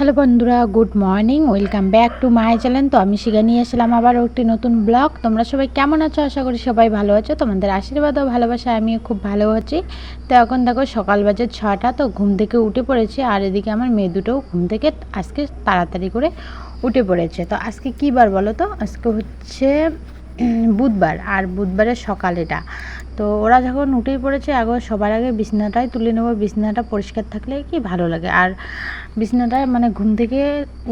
Hello বন্ধুরা, good morning, welcome back to my channel. তো আমি শিখে নিয়ে এসলাম আবার একটি নতুন ব্লগ। তোমরা সবাই কেমন আছো? আশা করি সবাই ভালো আছো। তোমাদের আশীর্বাদ ও ভালোবাসা আমিও খুব ভালো আছি। তো এখন দেখো, সকাল বাজে ছটা, তো ঘুম থেকে উঠে পড়েছি। আর এদিকে আমার মেয়ে দুটোও ঘুম থেকে আজকে তাড়াতাড়ি করে উঠে পড়েছে। তো আজকে কী বার বলো তো? আজকে হচ্ছে বুধবার, আর বুধবারের সকাল এটা। তো ওরা যখন উঠেই পড়েছে, আগে সবার আগে বিছনাটাই তুলে নেব। বিছনাটা পরিষ্কার থাকলে কি ভালো লাগে। আর বিছনাটায় মানে ঘুম থেকে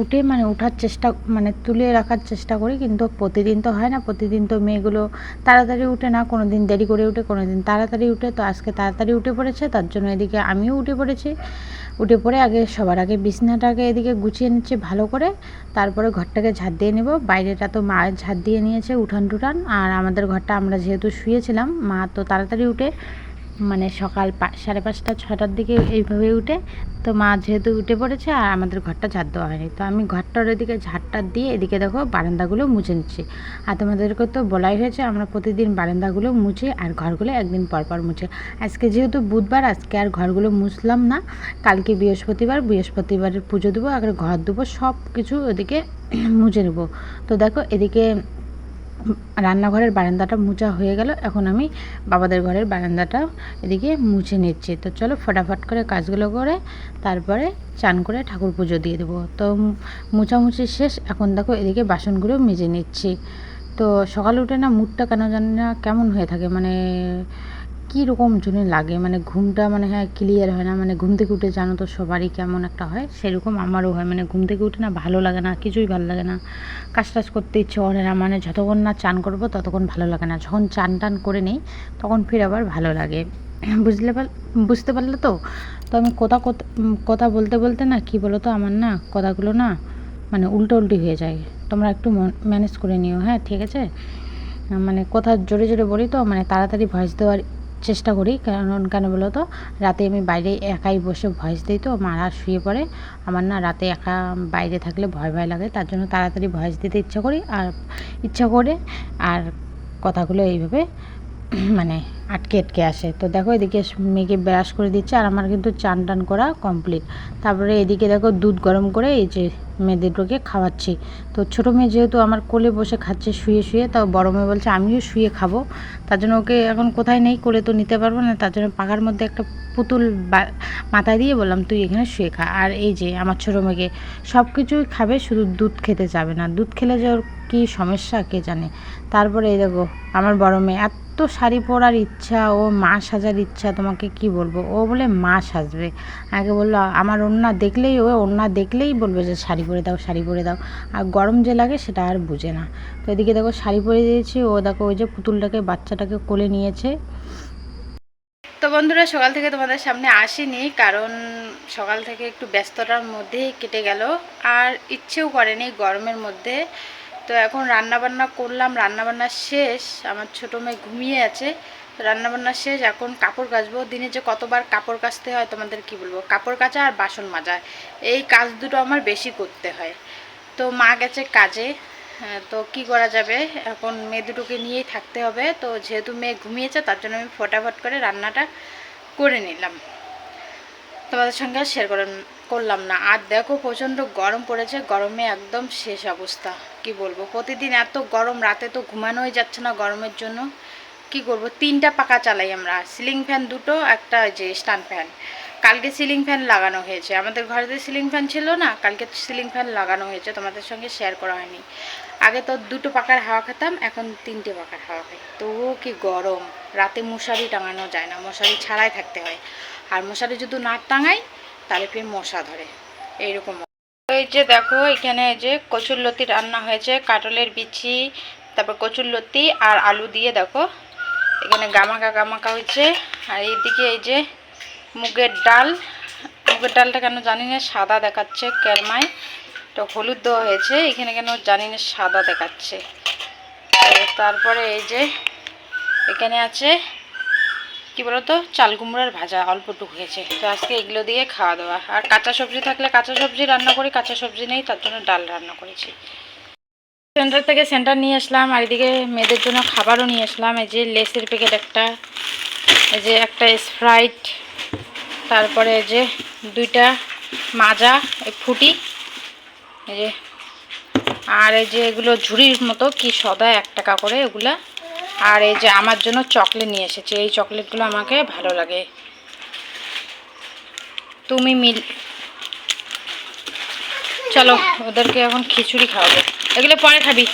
উঠে মানে ওঠার চেষ্টা মানে তুলে রাখার চেষ্টা করি, কিন্তু প্রতিদিন তো হয় না। প্রতিদিন তো মেয়েগুলো তাড়াতাড়ি উঠে না কোনো দিন দেরি করে উঠে কোনো দিন তাড়াতাড়ি উঠে। তো আজকে তাড়াতাড়ি উঠে পড়েছে, তার জন্য এদিকে আমিও উঠে পড়েছি। উঠে পড়ে আগে সবার আগে বিছনাটাকে এদিকে গুছিয়ে নিচ্ছে ভালো করে। তারপরে ঘরটাকে ঝাড় দিয়ে নেব। বাইরেটা তো মা ঝাড় দিয়ে নিয়েছে উঠান টুঠান আর আমাদের ঘরটা আমরা যেহেতু শুয়েছিলাম, মা তো তাড়াতাড়ি উঠে মানে সকাল সাড়ে পাঁচটা ছটার দিকে এইভাবে উঠে, তো মা যেহেতু উঠে পড়েছে আর আমাদের ঘরটা ঝাড় দেওয়া হয়নি, তো আমি ঘরটার এদিকে ঝাড়টা দিয়ে এদিকে দেখো বারান্দাগুলো মুছে নিচ্ছি। আর তোমাদেরকে তো বলাই হয়েছে আমরা প্রতিদিন বারান্দাগুলো মুছে আর ঘরগুলো একদিন পর পর মুছে। আজকে যেহেতু বুধবার, আজকে আর ঘরগুলো মুছলাম না, কালকে বৃহস্পতিবার, বৃহস্পতিবারের পুজো দেবো, আর ঘর দেবো সব কিছু ওদিকে মুছে নেব। তো দেখো এদিকে রান্নাঘরের বারান্দাটা মোছা হয়ে গেল। এখন আমি বাবাদের ঘরের বারান্দাটা এদিকে মুছে নিচ্ছি। তো চলো ফটাফট করে কাজগুলো করে তারপরে চান করে ঠাকুর পুজো দিয়ে দেবো। তো মুছামুছি শেষ। এখন দেখো এদিকে বাসনগুলো মেজে নিচ্ছি। তো সকালে উঠে না মুডটা কেন জানি না কেমন হয়ে থাকে। মানে কী রকম জন্য লাগে? মানে ঘুমটা মানে হ্যাঁ ক্লিয়ার হয় না মানে ঘুম থেকে উঠে জানো তো সবারই কেমন একটা হয়। সেরকম আমারও হয় মানে ঘুম থেকে উঠে না ভালো লাগে না, কিছুই ভালো লাগে না। কাজ টাজ করতে ইচ্ছে করে না মানে যতক্ষণ না চান করব ততক্ষণ ভালো লাগে না। যখন চান টান করে নিই, তখন ফির আবার ভালো লাগে। বুঝলে বুঝতে পারলে তো? তো আমি কথা কথা কথা বলতে বলতে না কী বলো তো আমার না, কথাগুলো না মানে উল্টো উল্টি হয়ে যায়। তোমরা একটু ম্যানেজ করে নিও হ্যাঁ ঠিক আছে? মানে কথা জোরে জোরে বলি তো মানে তাড়াতাড়ি ভয়েস দেওয়ার চেষ্টা করি, কারণ, কেন বলো তো? রাতে আমি বাইরে একাই বসে ভয়েস দিই তো মারা শুয়ে পড়ে। আমার না রাতে একা বাইরে থাকলে ভয় ভয় লাগে, তার জন্য তাড়াতাড়ি ভয়েস দিতে ইচ্ছা করি, আর ইচ্ছা করে, আর কথাগুলো এইভাবে মানে আটকে আটকে আসে। তো দেখো এদিকে মেয়েকে ব্রাশ করে দিচ্ছে আর আমার কিন্তু চান টান করা কমপ্লিট তারপরে এদিকে দেখো দুধ গরম করে এই যে মেয়ে খাওয়াচ্ছি। তো ছোটো মেয়ে যেহেতু আমার কোলে বসে খাচ্ছে শুয়ে শুয়ে, তাও বড় মেয়ে বলছে আমিও শুয়ে খাব। তার জন্য ওকে এখন কোথায় নেই, কোলে তো নিতে পারব না, তার জন্য পাখার মধ্যে একটা পুতুল মাথায় দিয়ে বললাম, তুই এখানে শুয়ে খা। আর এই যে আমার ছোটো মেয়েকে সব কিছুই খাবে, শুধু দুধ খেতে যাবে না। দুধ খেলে যে ওর কী সমস্যা কে জানে? তারপরে এই দেখো, আমার বড় মেয়ে, এত শাড়ি পরার ইচ্ছা, ও মা সাজার ইচ্ছা, তোমাকে কি বলব? ও বলে মা সাজবে। আগে বলল, আমার ওড়না দেখলেই, ও ওড়না দেখলেই বলবে যে শাড়ি পরে দাও, শাড়ি পরে দাও। আর গরম যে লাগে, সেটা আর বুঝে না। তো এদিকে দেখো, শাড়ি পরে দিয়েছি, ও দেখো, ওই যে পুতুলটাকে, বাচ্চাটাকে কোলে নিয়েছে। তো বন্ধুরা, সকাল থেকে তোমাদের সামনে আসিনি, কারণ সকাল থেকে একটু ব্যস্ততার মধ্যেই কেটে গেল, আর ইচ্ছেও করেনি গরমের মধ্যে। তো এখন রান্না বান্না করলাম রান্না বান্না শেষ, আমার ছোটো মেয়ে ঘুমিয়ে আছে। তো রান্না বান্না শেষ, এখন কাপড় কাচবো। দিনে যে কতবার কাপড় কাচতে হয়, তোমাদের কি বলব? কাপড় কাচা আর বাসন মাজা, এই কাজ দুটো আমার বেশি করতে হয়। তো মা গেছে কাজে তো কি করা যাবে? এখন মেয়ে দুটোকে নিয়েই থাকতে হবে। তো যেহেতু মেয়ে ঘুমিয়েছে, তার জন্য আমি ফটাফট করে রান্নাটা করে নিলাম। তোমাদের সঙ্গে শেয়ার করে করলাম না। আর দেখো, প্রচণ্ড গরম পড়েছে। গরমে একদম শেষ অবস্থা। কি বলব? প্রতিদিন এত গরম, রাতে তো ঘুমানোই যাচ্ছে না গরমের জন্য। কি করব? তিনটা পাখা চালাই আমরা। সিলিং ফ্যান দুটো, একটা যে স্ট্যান্ড ফ্যান। কালকে সিলিং ফ্যান লাগানো হয়েছে। আমাদের ঘরেতে সিলিং ফ্যান ছিল না, কালকে সিলিং ফ্যান লাগানো হয়েছে, তোমাদের সঙ্গে শেয়ার করা হয়নি। আগে তো দুটো পাকার হাওয়া খেতাম, এখন তিনটে পাকার হাওয়া খাই। তবুও কি গরম, রাতে মশারি টাঙানো যায় না, মশারি ছাড়াই থাকতে হয়। আর মশারি যদি না টাঙাই, তাহলে ফির মশা ধরে। এইরকম। এই যে দেখো, এখানে যে কচুরলতি রান্না হয়েছে, কাটলের বিচি, তারপর কচুর লতি আর আলু দিয়ে দেখো। এখানে গামাকা গামাকা হয়েছে, আর এইদিকে এই যে মুগের ডাল। মুগের ডালটা কেন জানি না, সাদা দেখাচ্ছে কেরমায় তো হলুদ দেওয়া হয়েছে, এখানে কেন জানি না সাদা দেখাচ্ছে। তারপরে এই যে, এখানে আছে, কি বলতো, চাল কুমড়োর ভাজা, অল্পটুকু হয়েছে। তো আজকে এগুলো দিয়ে খাওয়া দাওয়া। আর কাঁচা সবজি থাকলে কাঁচা সবজি রান্না করি, কাঁচা সবজি নেই, তার জন্য ডাল রান্না করেছি। সেন্টার থেকে সেন্টার নিয়ে আসলাম, আর এদিকে মেয়েদের জন্য খাবারও নিয়ে আসলাম। এই যে লেসের প্যাকেট একটা, এই যে একটা স্প্রাইট তারপরে যে দুইটা মাজা ফুটি। এই যে, আর এই যে এগুলো ঝুড়ির মতো কি সদা এক টাকা করে এগুলা। আর এই যে আমার জন্য চকলেট নিয়ে এসেছে, এই চকলেটগুলো আমাকে ভালো লাগে। তুমি মিল চলো, ওদেরকে এখন খিচুড়ি খাওয়াবো। এগুলো পরে খাবি।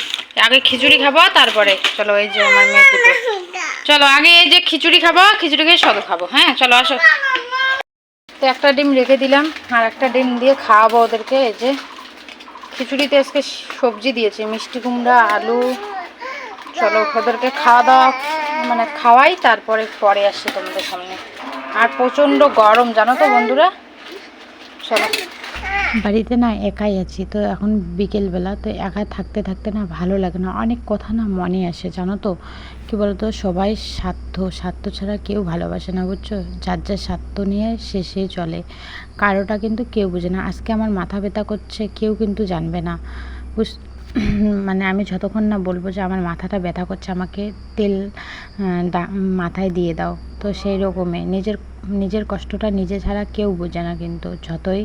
আগে খিচুড়ি খাব, তারপরে চলো এই যে আমার মেয়ে চলো, আগে এই যে খিচুড়ি খাব, খিচুড়ি খেয়ে সদ খাব। হ্যাঁ চলো, আসো। তো একটা ডিম রেখে দিলাম, আর একটা ডিম দিয়ে খাওয়াবো ওদেরকে। এই যে খিচুড়িতে আজকে সবজি দিয়েছে, মিষ্টি কুমড়া, আলু। চলো ওদেরকে খাওয়া দাওয়া মানে খাওয়াই, তারপরে পরে আসছি তোমাদের সামনে। আর প্রচণ্ড গরম, জানো তো বন্ধুরা? চলো। বাড়িতে না একাই আছি, তো এখন বিকেলবেলা, তো একা থাকতে থাকতে না ভালো লাগে না। অনেক কথা না মনে আসে, জানো তো? কী বলতো? সবাই স্বার্থ স্বার্থ ছাড়া কেউ ভালোবাসে না, বুঝছ? যার যার স্বার্থ নিয়ে শেষে চলে। কারোটা কিন্তু কেউ বুঝে না। আজকে আমার মাথা ব্যথা করছে, কেউ কিন্তু জানবে না। বুঝ মানে আমি যতক্ষণ না বলব যে আমার মাথাটা ব্যথা করছে, আমাকে তেল মাথায় দিয়ে দাও। তো সেই রকমই নিজের নিজের কষ্টটা নিজে ছাড়া কেউ বোঝে না কিন্তু। যতই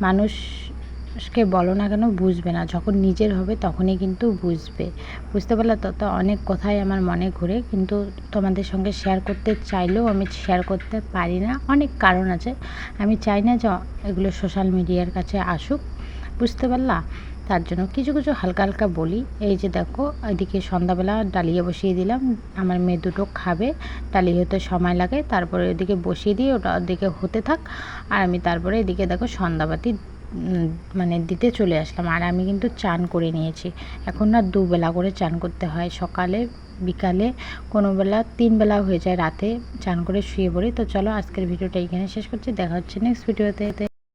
মানুষকে বলো না কেন বুঝবে না। যখন নিজের হবে তখনই কিন্তু বুঝবে। বুঝতে পারলে তো তো অনেক কথাই আমার মনে ঘুরে। কিন্তু তোমাদের সঙ্গে শেয়ার করতে চাইলেও আমি শেয়ার করতে পারি না। অনেক কারণ আছে। আমি চাই না যে এগুলো সোশ্যাল মিডিয়ার কাছে আসুক। বুঝতে পারলা? তার জন্য কিছু কিছু হালকা হালকা বলি। এই যে দেখো, এদিকে সন্ধ্যাবেলা ডালিয়া বসিয়ে দিলাম। আমার মেয়ে দুটো খাবে ডালি হতে সময় লাগে। তারপরে ওদিকে বসিয়ে দিয়ে ওটা ওদিকে হতে থাক। আর আমি তারপরে এদিকে দেখো সন্ধ্যাবাতি মানে দিতে চলে আসলাম। আর আমি কিন্তু চান করে নিয়েছি। এখন না দুবেলা করে চান করতে হয়। সকালে, বিকালে, কোনো বেলা, তিন বেলা হয়ে যায়। রাতে চান করে শুয়ে পড়ি। তো চলো আজকের ভিডিওটা এখানে শেষ করছি। দেখা হচ্ছে নেক্সট ভিডিওতে